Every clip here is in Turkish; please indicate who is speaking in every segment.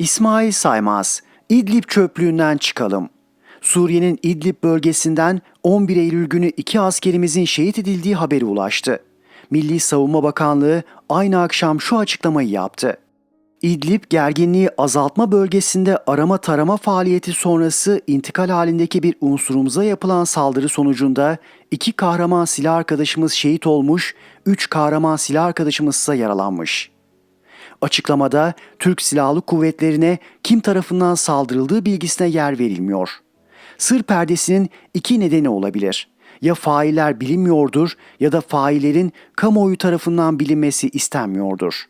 Speaker 1: İsmail Saymaz, İdlib çöplüğünden çıkalım. Suriye'nin İdlib bölgesinden 11 Eylül günü iki askerimizin şehit edildiği haberi ulaştı. Milli Savunma Bakanlığı aynı akşam şu açıklamayı yaptı. İdlib gerginliği azaltma bölgesinde arama tarama faaliyeti sonrası intikal halindeki bir unsurumuza yapılan saldırı sonucunda iki kahraman silah arkadaşımız şehit olmuş, üç kahraman silah arkadaşımız ise yaralanmış. Açıklamada Türk Silahlı Kuvvetlerine kim tarafından saldırıldığı bilgisine yer verilmiyor. Sır perdesinin iki nedeni olabilir. Ya failler bilinmiyordur ya da faillerin kamuoyu tarafından bilinmesi istenmiyordur.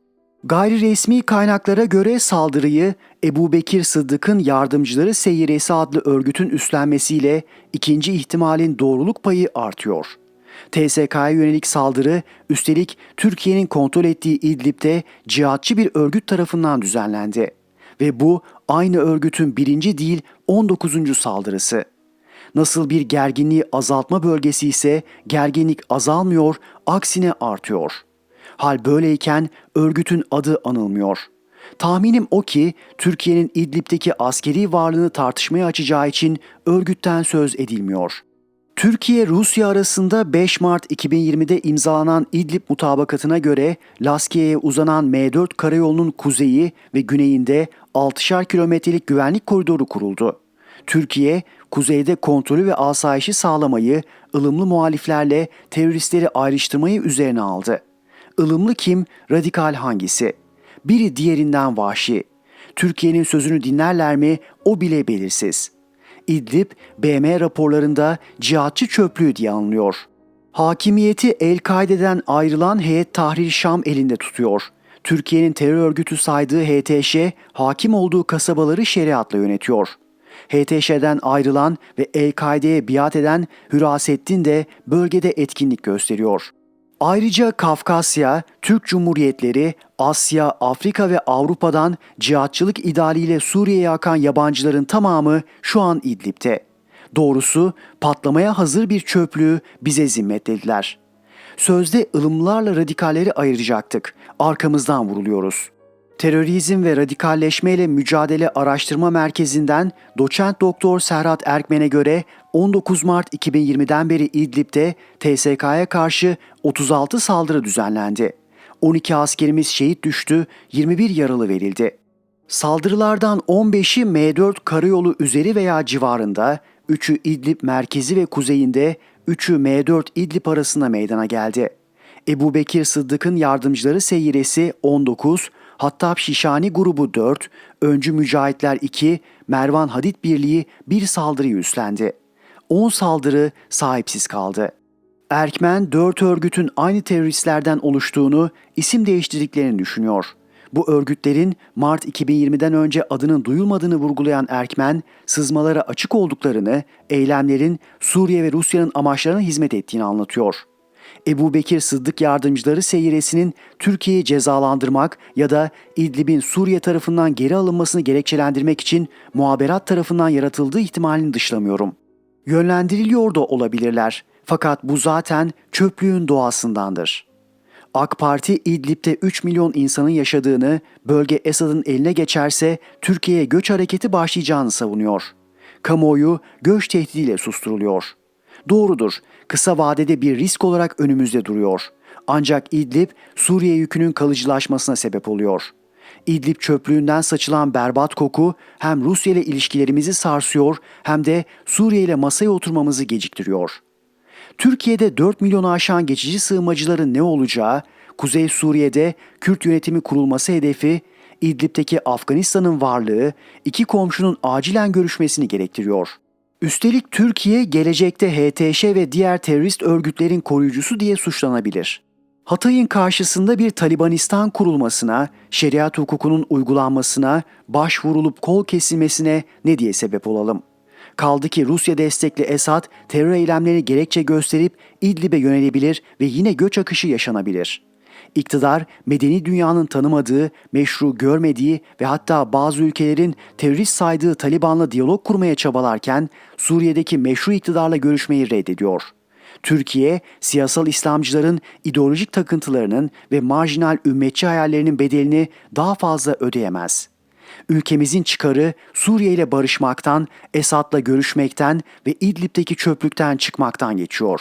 Speaker 1: Gayri resmi kaynaklara göre saldırıyı Ebu Bekir Sıddık'ın yardımcıları Seyyiresi adlı örgütün üstlenmesiyle ikinci ihtimalin doğruluk payı artıyor. TSK'ya yönelik saldırı üstelik Türkiye'nin kontrol ettiği İdlib'de cihatçı bir örgüt tarafından düzenlendi. Ve bu aynı örgütün birinci değil 19. saldırısı. Nasıl bir gerginliği azaltma bölgesi ise gerginlik azalmıyor, aksine artıyor. Hal böyleyken örgütün adı anılmıyor. Tahminim o ki Türkiye'nin İdlib'deki askeri varlığını tartışmaya açacağı için örgütten söz edilmiyor. Türkiye-Rusya arasında 5 Mart 2020'de imzalanan İdlib mutabakatına göre Laskiye'ye uzanan M4 karayolunun kuzeyi ve güneyinde 6'şar kilometrelik güvenlik koridoru kuruldu. Türkiye, kuzeyde kontrolü ve asayişi sağlamayı, ılımlı muhaliflerle teröristleri ayrıştırmayı üzerine aldı. Ilımlı kim, radikal hangisi? Biri diğerinden vahşi. Türkiye'nin sözünü dinlerler mi o bile belirsiz. İdlib, BM raporlarında cihatçı çöplüğü diye anılıyor. Hakimiyeti El-Kaide'den ayrılan Heyet Tahrir Şam elinde tutuyor. Türkiye'nin terör örgütü saydığı HTŞ, hakim olduğu kasabaları şeriatla yönetiyor. HTŞ'den ayrılan ve El-Kaide'ye biat eden Hürasettin de bölgede etkinlik gösteriyor. Ayrıca Kafkasya, Türk Cumhuriyetleri, Asya, Afrika ve Avrupa'dan cihatçılık idealiyle Suriye'ye akan yabancıların tamamı şu an İdlib'te. Doğrusu patlamaya hazır bir çöplüğü bize zimmetlediler. Sözde ılımlarla radikalleri ayıracaktık. Arkamızdan vuruluyoruz. Terörizm ve radikalleşmeyle mücadele araştırma merkezinden doçent doktor Serhat Erkmen'e göre 19 Mart 2020'den beri İdlib'de TSK'ya karşı 36 saldırı düzenlendi. 12 askerimiz şehit düştü, 21 yaralı verildi. Saldırılardan 15'i M4 karayolu üzeri veya civarında, 3'ü İdlib merkezi ve kuzeyinde, 3'ü M4 İdlib arasında meydana geldi. Ebu Bekir Sıddık'ın yardımcıları Seyyiresi 19, Hattab Şişani grubu 4, Öncü Mücahitler 2, Mervan Hadid Birliği bir saldırıyı üstlendi. 10 saldırı sahipsiz kaldı. Erkmen 4 örgütün aynı teröristlerden oluştuğunu, isim değiştirdiklerini düşünüyor. Bu örgütlerin Mart 2020'den önce adının duyulmadığını vurgulayan Erkmen, sızmalara açık olduklarını, eylemlerin Suriye ve Rusya'nın amaçlarına hizmet ettiğini anlatıyor. Ebu Bekir Sıddık yardımcıları seyiresinin Türkiye'yi cezalandırmak ya da İdlib'in Suriye tarafından geri alınmasını gerekçelendirmek için muhaberat tarafından yaratıldığı ihtimalini dışlamıyorum. Yönlendiriliyor da olabilirler. Fakat bu zaten çöplüğün doğasındandır. AK Parti İdlib'de 3 milyon insanın yaşadığını, bölge Esad'ın eline geçerse Türkiye'ye göç hareketi başlayacağını savunuyor. Kamuoyu göç tehdidiyle susturuluyor. Doğrudur, kısa vadede bir risk olarak önümüzde duruyor. Ancak İdlib Suriye yükünün kalıcılaşmasına sebep oluyor. İdlib çöplüğünden saçılan berbat koku hem Rusya ile ilişkilerimizi sarsıyor hem de Suriye ile masaya oturmamızı geciktiriyor. Türkiye'de 4 milyonu aşan geçici sığınmacıların ne olacağı, Kuzey Suriye'de Kürt yönetimi kurulması hedefi, İdlib'deki Afganistan'ın varlığı iki komşunun acilen görüşmesini gerektiriyor. Üstelik Türkiye gelecekte HTŞ ve diğer terörist örgütlerin koruyucusu diye suçlanabilir. Hatay'ın karşısında bir Talibanistan kurulmasına, şeriat hukukunun uygulanmasına, başvurulup kol kesilmesine ne diye sebep olalım? Kaldı ki Rusya destekli Esad terör eylemlerini gerekçe gösterip İdlib'e yönelebilir ve yine göç akışı yaşanabilir. İktidar medeni dünyanın tanımadığı, meşru görmediği ve hatta bazı ülkelerin terörist saydığı Taliban'la diyalog kurmaya çabalarken Suriye'deki meşru iktidarla görüşmeyi reddediyor. Türkiye, siyasal İslamcıların ideolojik takıntılarının ve marjinal ümmetçi hayallerinin bedelini daha fazla ödeyemez. Ülkemizin çıkarı Suriye ile barışmaktan, Esad'la görüşmekten ve İdlib'deki çöplükten çıkmaktan geçiyor.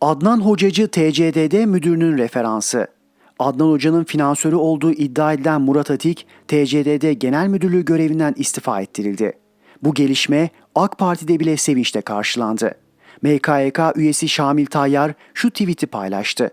Speaker 1: Adnan Hocacı TCDD müdürünün referansı. Adnan Hoca'nın finansörü olduğu iddia edilen Murat Atik, TCDD Genel Müdürlüğü görevinden istifa ettirildi. Bu gelişme AK Parti'de bile sevinçle karşılandı. MKYK üyesi Şamil Tayyar şu tweet'i paylaştı.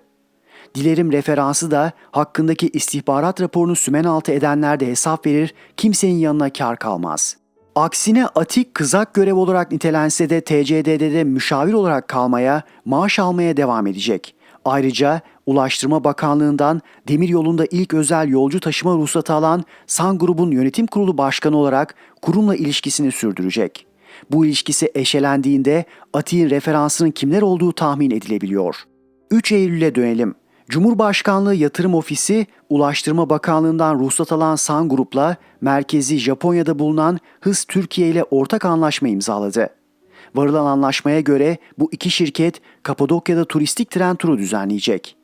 Speaker 1: Dilerim referansı da hakkındaki istihbarat raporunu sümen altı edenler de hesap verir, kimsenin yanına kar kalmaz. Aksine Atik kızak görev olarak nitelense de TCDD'de müşavir olarak kalmaya, maaş almaya devam edecek. Ayrıca Ulaştırma Bakanlığı'ndan demir yolunda ilk özel yolcu taşıma ruhsatı alan San Grubun yönetim kurulu başkanı olarak kurumla ilişkisini sürdürecek. Bu ilişkisi eşelendiğinde Atik'in referansının kimler olduğu tahmin edilebiliyor. 3 Eylül'e dönelim. Cumhurbaşkanlığı Yatırım Ofisi, Ulaştırma Bakanlığı'ndan ruhsat alan San Grup'la merkezi Japonya'da bulunan Hız Türkiye ile ortak anlaşma imzaladı. Varılan anlaşmaya göre bu iki şirket Kapadokya'da turistik tren turu düzenleyecek.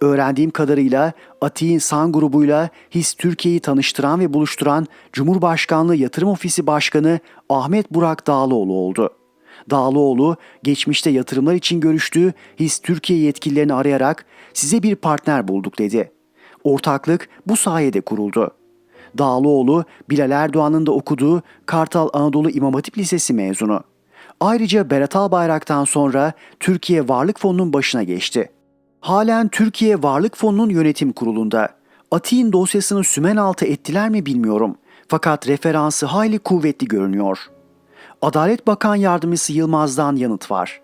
Speaker 1: Öğrendiğim kadarıyla Atik'in San grubuyla His Türkiye'yi tanıştıran ve buluşturan Cumhurbaşkanlığı Yatırım Ofisi Başkanı Ahmet Burak Dağlıoğlu oldu. Dağlıoğlu geçmişte yatırımlar için görüştüğü His Türkiye yetkililerini arayarak size bir partner bulduk dedi. Ortaklık bu sayede kuruldu. Dağlıoğlu Bilal Erdoğan'ın da okuduğu Kartal Anadolu İmam Hatip Lisesi mezunu. Ayrıca Berat Albayrak'tan sonra Türkiye Varlık Fonu'nun başına geçti. Halen Türkiye Varlık Fonu'nun yönetim kurulunda. Atik'in dosyasını sümen altı ettiler mi bilmiyorum. Fakat referansı hayli kuvvetli görünüyor. Adalet Bakan Yardımcısı Yılmaz'dan yanıt var.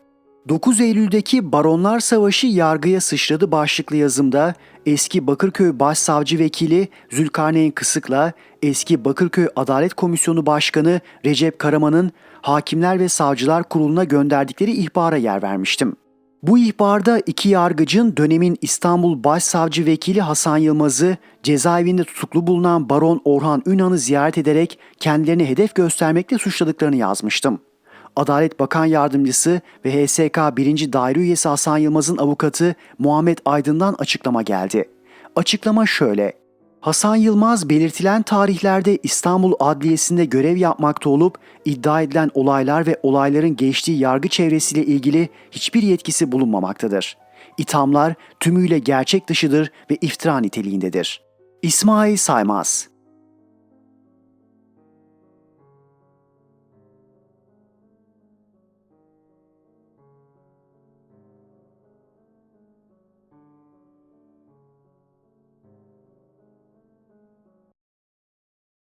Speaker 1: 9 Eylül'deki Baronlar Savaşı yargıya sıçradı başlıklı yazımda eski Bakırköy Başsavcı Vekili Zülkarneyn Kısık'la eski Bakırköy Adalet Komisyonu Başkanı Recep Karaman'ın Hakimler ve Savcılar Kurulu'na gönderdikleri ihbara yer vermiştim. Bu ihbarda iki yargıcın dönemin İstanbul Başsavcı Vekili Hasan Yılmaz'ı cezaevinde tutuklu bulunan Baron Orhan Ünal'ı ziyaret ederek kendilerini hedef göstermekle suçladıklarını yazmıştım. Adalet Bakan Yardımcısı ve HSK 1. Daire Üyesi Hasan Yılmaz'ın avukatı Muhammed Aydın'dan açıklama geldi. Açıklama şöyle. Hasan Yılmaz belirtilen tarihlerde İstanbul Adliyesi'nde görev yapmakta olup iddia edilen olaylar ve olayların geçtiği yargı çevresiyle ilgili hiçbir yetkisi bulunmamaktadır. İthamlar tümüyle gerçek dışıdır ve iftira niteliğindedir. İsmail Saymaz